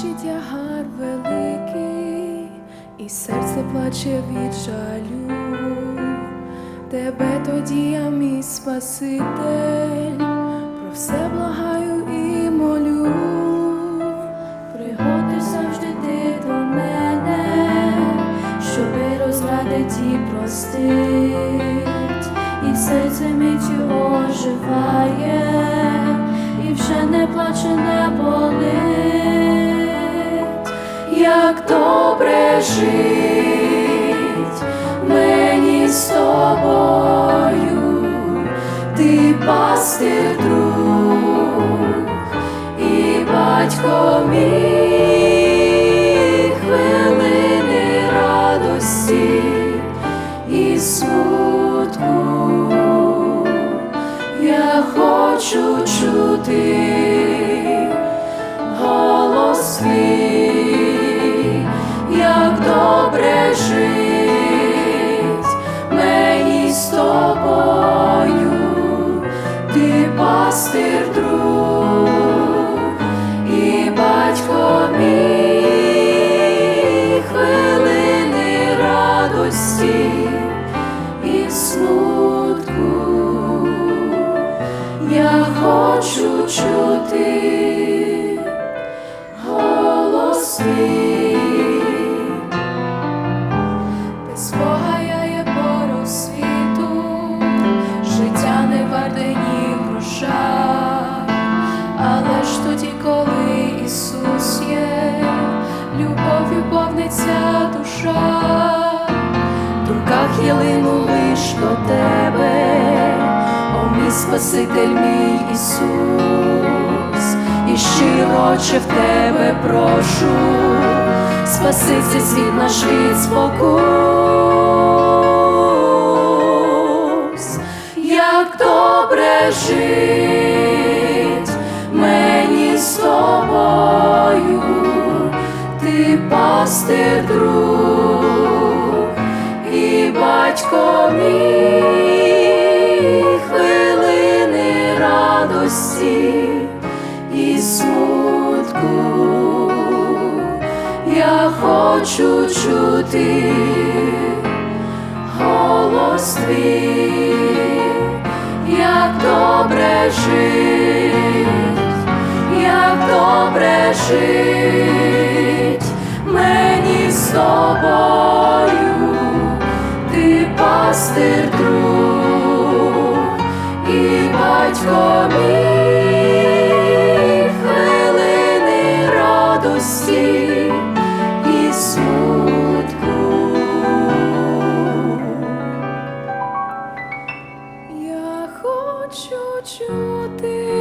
душі тягар великий, і серце плаче від жалю. Тебе тоді я мій Спаситель, про все благаю і молю. Приходиш завжди ти до мене, щоби розрадить і простить, і серце миттю оживає, і вже не плаче, не болить, як добре жить мені з тобою, ти пастир друг і батько мій хвилини радості і смутку. Я хочу чути радості і смутку. Я хочу чути голос твій. Без Бога я є пору світу, життя не варте ні гроша, але ж тоді, коли Ісус є, любов'ю повниться душа, в думках я лину лиш до тебе, о мій Спаситель, мій Ісус, і щироче в тебе прошу спаси цей світ наш від спокус. Як добре жить мені з тобою, ти пастир друг батько мій хвилини радості і смутку. Я хочу чути голос твій, як добре жить, як добре жить мені з тобою, батько хвилини радості і смутку. Я хочу чути.